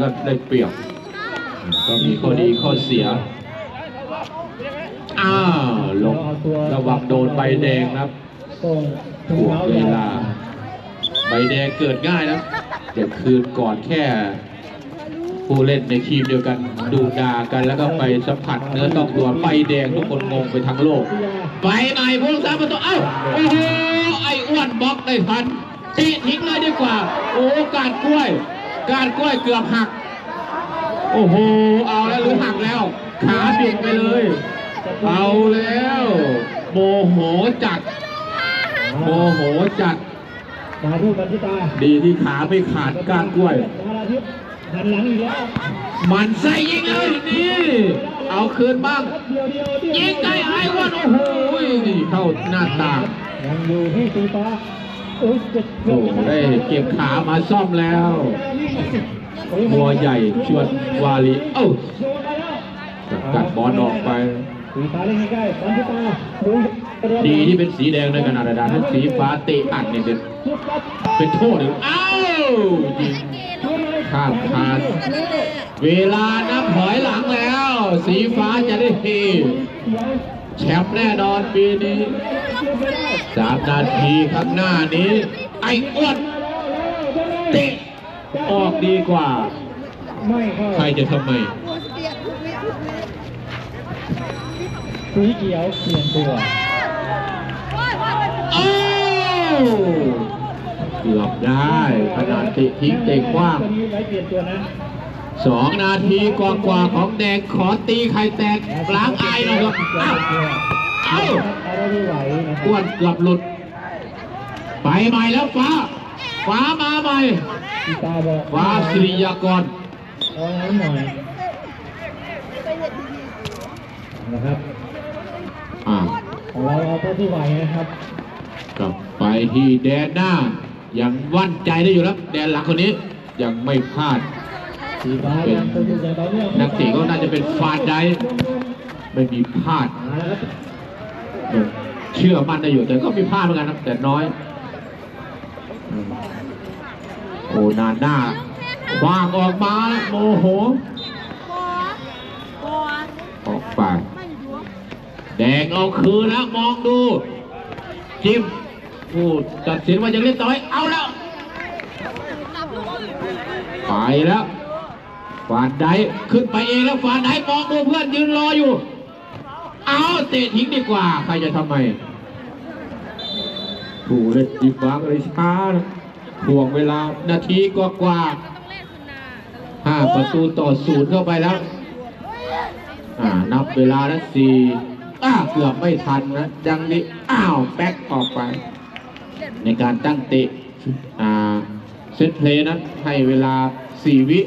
ก็ได้เปรียบ ก็มีข้อดีข้อเสีย อ้าวลงระวังโดนใบแดงนะครับถ่วงเวลา ใบแดงเกิดง่ายนะเดี๋ยวคืนก่อนแค่ ผู้เล่นในทีมเดียวกันดูด่ากันแล้วก็ไปสัมผัสเนื้อต้องตัวใบแดงทุกคนงงไปทั้งโลก ไปใหม่พวกสามประตูเอ้าโอ้โหไอ้อ้วนบล็อกได้ทันตีทิ้งเลยดีกว่า โอ้การกล้วย การกล้วยเกือบหัก โอ้โห เอาแล้วหรือหักแล้ว ขาบิดไปเลย เอาแล้วโมโหจัดโมโหจัดตาทูกันที่ตาดีที่ขาไม่ขาดก้านกล้วยดาราทิพย์หันหลังอีกแล้วมันใส่ยิงเลยนี่ เอาคืนบ้างเดียวเดียวเดียวยิงได้ไอ้อ้วันโอ้โหนี่เข้าหน้าต่างยังอยู่ที่สีฟ้า โอ้ได้เก็บขามาซ่อมแล้วบัวใหญ่ชวนวาลีเอ้ากัดบอลออกไปดีที่เป็นสีแดงในขณะดาถ้าสีฟ้าเตะอัดเนี่ยเป็นเป็นโทษเลยเอ้ายิงชุดข้ามคานเวลานับถอยหลังแล้ว สีฟ้าจะได้เฮ แชมป์แน่นอนปีนี้เล่นไปได้สามนาทีข้างหน้านี้ ไอ้อ้วนเตะออกดีกว่าไม่เข้าใครจะทำไมสีเขียวเปลี่ยนตัวโอ้เกือบได้ขนาดเตะทิ้งเตะกว้าง ตัวนี้ไว้เปลี่ยนตัวนะสองนาทีกว่าๆของแดงขอตีไข่แตกล้างอายหน่อยครับอ้าวเอ้าเอาได้ไม่ไหวนะคอ้วรับนเกือบหลุด ไปใหม่แล้วฟ้า ฟ้ามาใหม่พี่ตาบอกฟ้าสิริยากรเอาน้ำหน่อยนะครับอ่าของเราเอาเท่าที่ไหวนะครับกลับไปที่แดนหน้ายังวั่นใจได้อยู่แล้ว แดนหลังคนนี้ยังไม่พลาด นักเตะก็น่าจะเป็นฟาดได้ไม่มีพลาด เชื่อมั่นได้อยู่แต่ก็มีพลาดเหมือนกันนะแต่น้อย โอ้นานหน้าวางออกมาโมโหออกไปแดงเอาคืนแล้วมองดู จิ้มผู้ตัดสินว่าจะเล่นต่อให้เอาแล้ว ไปแล้วานไดขึ้นไปเองแล้วฟานไดมองดูเพื่อนยืนรออยู่ เอาเตะทิ้งดีกว่าใครจะทำไมผู้เล่นดีบางเลยช้านะห่วงเวลานาทีก็กว่าห้าประตูต่อศูนย์เข้าไปแล้ว อ่านับเวลาแล้วสี่อ้าเกือบไม่ทันนะยังนี้ อ้าวแบ็กออกไป ในการตั้งเตะอ่าเซตเพลย์นั้นให้เวลา4วิ